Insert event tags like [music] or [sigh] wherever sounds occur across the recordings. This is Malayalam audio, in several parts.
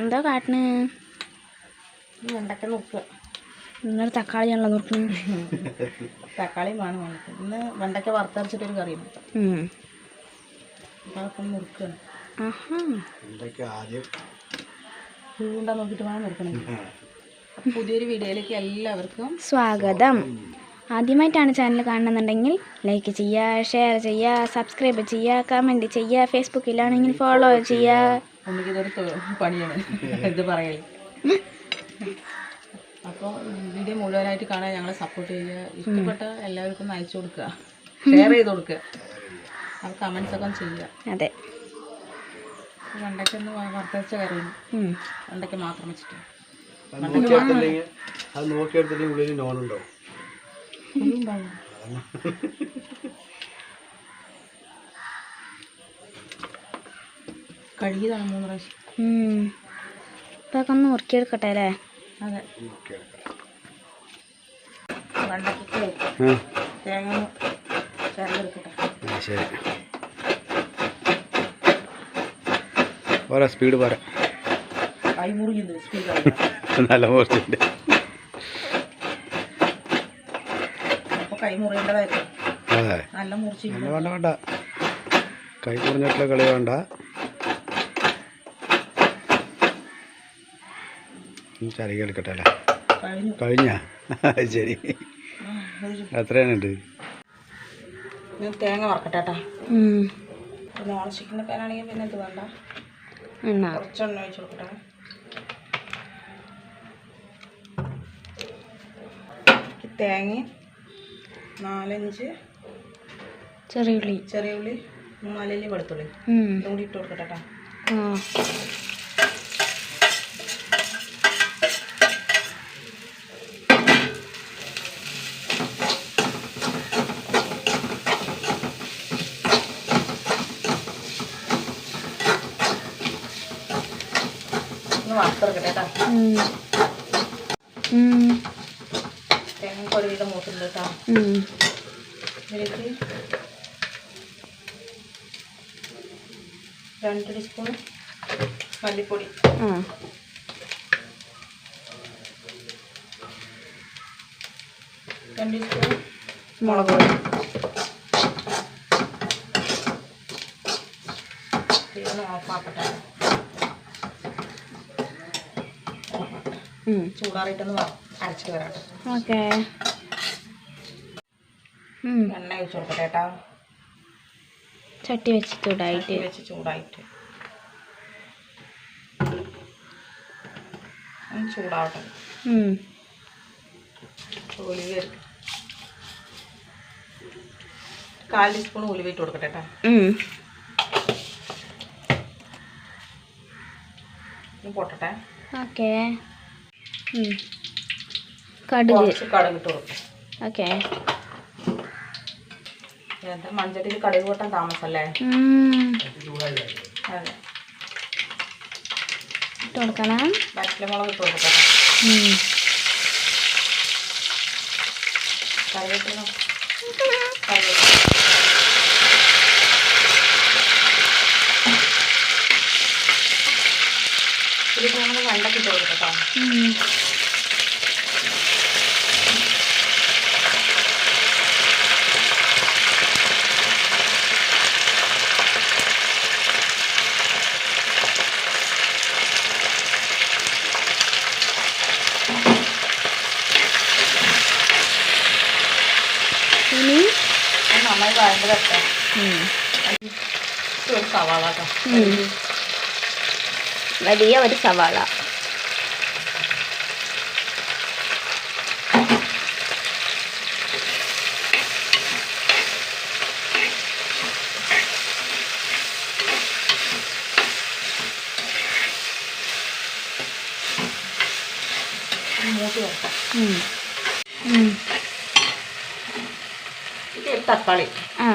എന്താ കാട്ടണ്? വെണ്ടക്ക നുറുക്കുക നിങ്ങൾ തക്കാളിയാണല്ലോ നോക്കുന്നത് തക്കാളിയും വേണം നമുക്ക്. ഇന്ന് വെണ്ടക്ക വറുത്തരച്ചിട്ടൊരു കറി ഉണ്ടാക്കാം നുറുക്കുകയാണ് ചൂണ്ട നോക്കിയിട്ട് വേണം പുതിയൊരു വീഡിയോയിലേക്ക് എല്ലാവർക്കും സ്വാഗതം. ആദ്യമായിട്ടാണ് ചാനൽ കാണുന്നുണ്ടെങ്കിൽ ലൈക്ക് ചെയ്യുക ഷെയർ ചെയ്യുക സബ്സ്ക്രൈബ് ചെയ്യുക കമന്റ് ചെയ്യുക ഫേസ്ബുക്കിലാണെങ്കിൽ ഫോളോ ചെയ്യുക. ഉണ്ണിക്ക് ഇതൊരു പണിയാണ് എന്ത് പറയൽ. അപ്പോൾ വീഡിയോ മുഴുവനായിട്ട് കാണാൻ ഞങ്ങളെ സപ്പോർട്ട് ചെയ്യുക. ഇഷ്ടപ്പെട്ട എല്ലാവർക്കും അയച്ചു കൊടുക്കുക. ഷെയർ ചെയ്ത് കൊടുക്കുക. അത് കമൻസ് ഒക്കെ ചെയ്യുക. അതെ. വെണ്ടയ്ക്ക ഒന്ന് വറുത്തരച്ച കറിയും. വെണ്ടയ്ക്ക മാത്രം വെച്ചിട്ട്. അത് നോക്കിയെടുത്തില്ലെങ്കിൽ ഉള്ളിൽ നോൺ ഉണ്ടാവും കഴുകിയതാണ് മൂന്ന് പ്രാവശ്യം. ഒന്ന് ഉറുക്കിയെടുക്കട്ടെ അല്ലേ? അതെ. തേങ്ങ ശരി. സ്പീഡ് പറ [laughs] നല്ല മുറിച്ചിട്ട് വേണ്ട വേണ്ട കൈ മുറിഞ്ഞിട്ടുള്ള കളി വേണ്ട. ചരകി എടുക്കട്ടെ അല്ലേ? കഴിഞ്ഞ. ശരി. എത്രയാണുണ്ട് ഞാൻ തേങ്ങ വറക്കട്ടെ കേട്ടോ. നോൺ പാനാണെങ്കിൽ പിന്നെ ഇത് വേണ്ട. കുറച്ചെണ്ണ ഒഴിച്ച് കൊടുക്കട്ടെ. നാലഞ്ച്. ചെറിയ ഉള്ളി ചെറിയ ഉള്ളി വെളുത്തുള്ളി. ഉം. ഇതും കൂടി ഇട്ട് കൊടുക്കട്ടെ കേട്ടോ ആ ഒന്ന് വറുത്തെടുക്കട്ടെ കേട്ടോ ഉം. ഉം. തേങ്ങ ഒരു വിധം മൂട്ടുണ്ട് കേട്ടോ. ഇതിലേക്ക് രണ്ട് ടീസ്പൂൺ മല്ലിപ്പൊടി. രണ്ട് ടീസ്പൂൺ. മുളക് പൊടി ഓഫാക്കട്ടെ. ചൂടാറിയിട്ടൊന്ന് അരച്ചിട്ട് വരാട്ടെ ഓക്കെ. എണ്ണ ഒഴിച്ച് കൊടുക്കട്ടെ കേട്ടോ. ചട്ടി വെച്ച് ചൂടായിട്ട്. വെച്ച് ചൂടായിട്ട്. ചൂടാവട്ടെ. ഉലുവ കാൽ ടീസ്പൂൺ ഉലുവ ഇട്ട് കൊടുക്കട്ടെ കേട്ടോ. പൊട്ടട്ടെ. ഓക്കെ. കടുക്. കുറച്ച് കടുക് ഇട്ട് കൊടുക്കും. ഓക്കെ. മൺചട്ടിയിൽ കടുക് പൊട്ടാൻ താമസമല്ലേ? അതെ. ഇട്ട് കൊടുക്കണം. പച്ചമുളക് ഇട്ട് കൊടുക്കണം കറിവേപ്പില ഇതിലേക്ക് നമ്മൾ വെണ്ടയ്ക്ക് ഇട്ട് കൊടുക്കട്ടോ. ഇനി നന്നായി വഴണ്ട് തട്ടെ ഉം. ഒരു സവാള കേട്ടോ. വലിയ ഒരു സവാള. തക്കാളി. ആ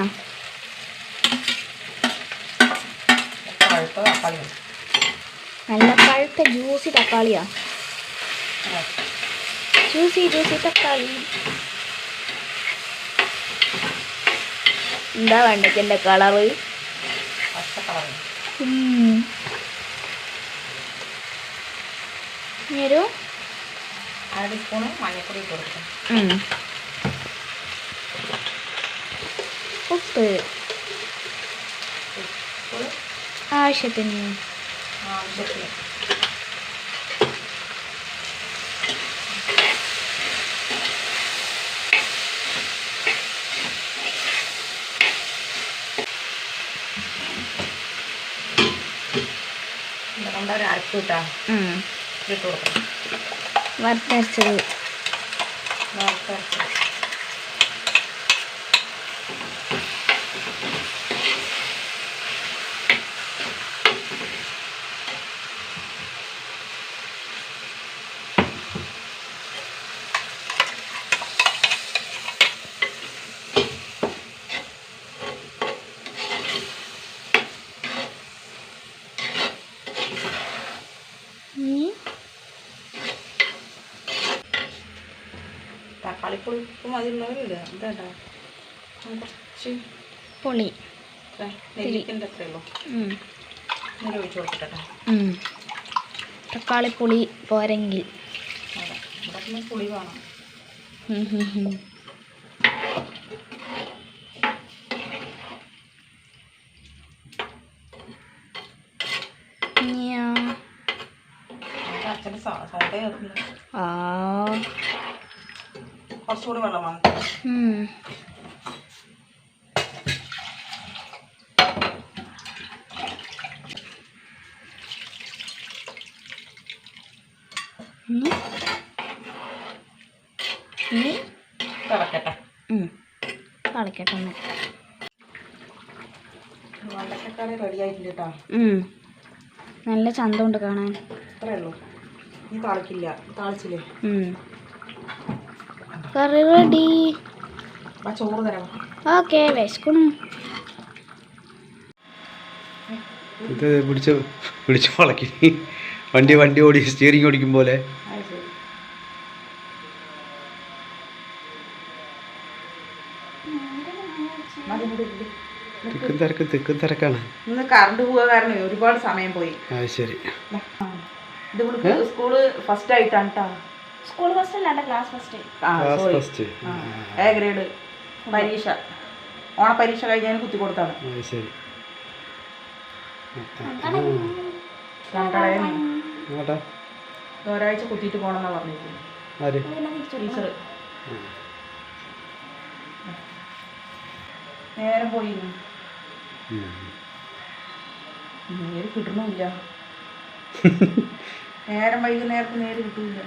പഴുത്ത തക്കാളി മതി. നല്ല പഴുത്ത ജ്യൂസി തക്കാളിയാ. ജ്യൂസി ജ്യൂസി തക്കാളി എന്താ വെണ്ടയ്ക്കന്റെ കളറ് പച്ച കളർ ഇനി ഒരു അര ടീസ്പൂണ് മഞ്ഞൾപ്പൊടി ഇട്ട് കൊടുക്കാം. ഉം. ഉപ്പ്. ഉപ്പ്. ആവശ്യത്തിന്. ആവശ്യത്തിന്. നമ്മുടെ ഒരു അരപ്പ് കിട്ടാ ഇട്ട് കൊടുക്കണം. വറുത്തരച്ചത്. വറുത്തരച്ച്. ഇനി തക്കാളിപ്പൊടി ഉപ്പും ഇതാട്ടോ കുറച്ച് പുളി. നെല്ലിക്കന്റെ അത്രയുള്ളൂ. ഇങ്ങനെ ഒഴിച്ച് കൊടുക്കട്ടെ ഉം. തക്കാളിപ്പുളി പോരെങ്കിൽ. പുളി വേണം. ഉം കുറച്ചുകൂടി വെള്ളം വേണം. ഇനി തിളക്കട്ടെ. ഉം. കളിക്കട്ടെ ഒന്ന്. വെള്ളക്കറി റെഡി ആയിട്ടുണ്ട് കേട്ടോ. നല്ല ചന്തമുണ്ട് കാണാൻ. അത്രേ ഉള്ളൂ. ഇനി താളിക്കില്ല. താളിച്ചില്ലേ. കറി റെഡി ചോറ് തരാം. ഓക്കെ വിശക്കണു ഇത് പിടിച്ച് പിടിച്ച് വളക്കി. വണ്ടി വണ്ടി ഓടി സ്റ്റിയറിംഗ് ഓടിക്കും പോലെ. തിക്കും തിരക്ക് തിക്കും തിരക്കാണ്. ഇന്ന് കറണ്ട് പോവുക കാരണം ഒരുപാട് സമയം പോയി. അത് ശരി. സ്കൂൾ ഫസ്റ്റ് ആയിട്ടാണ് കേട്ടോ സ്കൂൾ ഫസ്റ്റ് അല്ലാണ്ട് ക്ലാസ് ഫസ്റ്റ് ആ. സോറി ഫസ്റ്റ് എ ഗ്രേഡ് പരീക്ഷ. ഓണപരീക്ഷ കഴിഞ്ഞാൽ കുത്തി കൊടുത്താണ്. അത് ശരി. രണ്ടടയിൽ അങ്ങോട്ടാ ഒരാഴ്ച കുത്തിയിട്ട് പോകണമെന്നാണ് പറഞ്ഞിരിക്കുന്നത് ആര്? ടീച്ചർ നേരം പോയി നേര് കിട്ടണമില്ല [laughs] നേരം വൈകുന്നേരത്ത് നേരെ കിട്ടൂല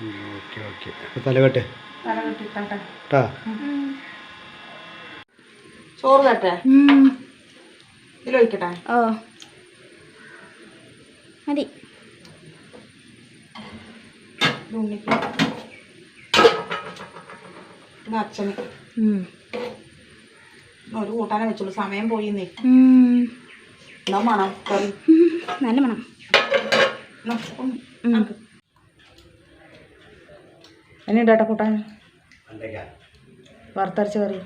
ഓക്കെ ഓക്കെ. അപ്പോൾ തലകെട്ട് തല കെട്ടിട്ടെ ട്ടാ. ചോറ് തട്ടെ. ഇതിലൊഴിക്കട്ടെ ഓ. മതി. ഇത് അച്ഛന്. ഒരു കൂട്ടാനെ വെച്ചുള്ളൂ. സമയം പോയിന്നേ. ഉം. എന്നാ മണം. കറി. നല്ല മണം. എന്നാ, ഡാറ്റ ഉം. ആക്ക്. എന്നെ ഇടാട്ടെ കൂട്ടാൻ വറുത്തരച്ച കറി.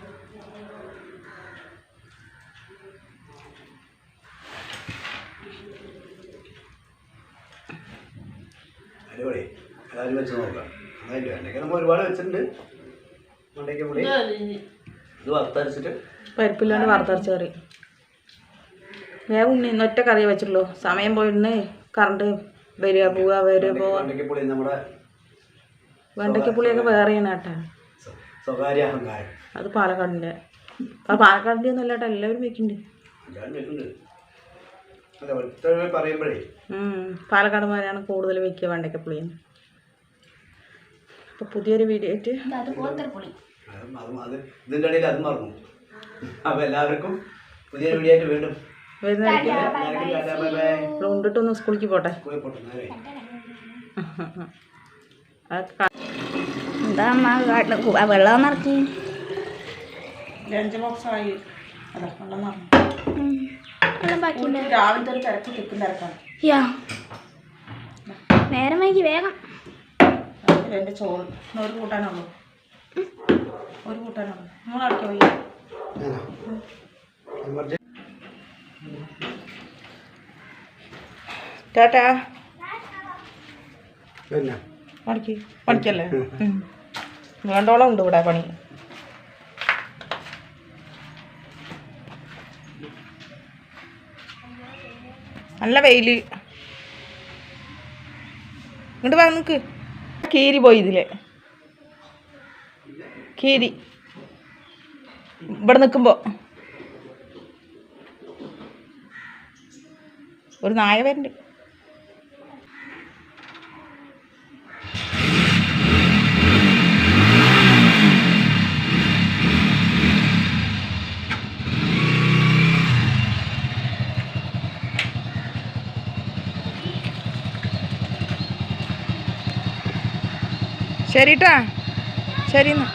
അടിപൊളി. എല്ലാവരും വെച്ച് നോക്കാം. നന്നായിട്ട് വെണ്ടയ്ക്ക നമ്മൾ ഒരുപാട് വെച്ചിട്ടുണ്ട്. വെണ്ടയ്ക്ക പൊടി. ഇത് വറുത്തരച്ചിട്ട്. പരിപ്പില്ലാണ്ട് വറുത്തരച്ച കറി. വേഗം ഇന്ന് ഒറ്റ കറിയേ വെച്ചിട്ടുള്ളൂ സമയം പോയിരുന്നേ കറണ്ട് വരിക പോവുക വരിക പോവുക. നമ്മുടെ വെണ്ടയ്ക്ക പുളിയൊക്കെ വേറെയാണ് കേട്ടോ. സ്വകാര്യ അഹങ്കാരം. അത് പാലക്കാടിന്റെ. അത് പാലക്കാടിന്റെ ഒന്നും അല്ല കേട്ടോ എല്ലാവരും വെക്കുന്നുണ്ട്. പറയുമ്പോഴേ. പാലക്കാടുമാരാണ് കൂടുതൽ വെക്കുക വെണ്ടയ്ക്കപ്പുളിന്ന് അപ്പോൾ പുതിയൊരു വീഡിയോ ആയിട്ട് അത് പോത്തരപ്പുളി അത് അത് അത് ഇതിന്റെ ഇടയിൽ അത് മറന്നു. അപ്പോൾ എല്ലാവർക്കും പുതിയ വീഡിയോ ആയിട്ട് വീണ്ടും വരുന്ന എല്ലാവർക്കും ബൈ ബൈ കൊണ്ടിട്ടൊന്ന് സ്കൂളിലേക്ക് പോട്ടെ. പോയി പോട്ടെ നേരെ അത് ക- എന്താ അമ്മ? കാട്ടിൽ വെള്ളം നിറക്കി ലഞ്ച് ബോക്സ് ആയി. നേരം വൈകി വേഗം. എന്റെ ചോറ്. ഒരു കൂട്ടാനുള്ളൂ. ഒരു കൂട്ടാനുള്ളൂ. നിങ്ങൾ അടയ്ക്ക ടാറ്റാ. പണിക്ക് പണിക്കല്ലേ. വേണ്ടോളം ഉണ്ട് ഇവിടെ പണി. നല്ല വെയിൽ. ഇങ്ങോട്ട് വാ നിക്ക്. കീരി പോയി ഇതിലെ. കീരി. ഇവിടെ നിൽക്കുമ്പോ ഒരു നായ വരുന്നുണ്ട് ശരി ട്ടാ ശരി എന്നാ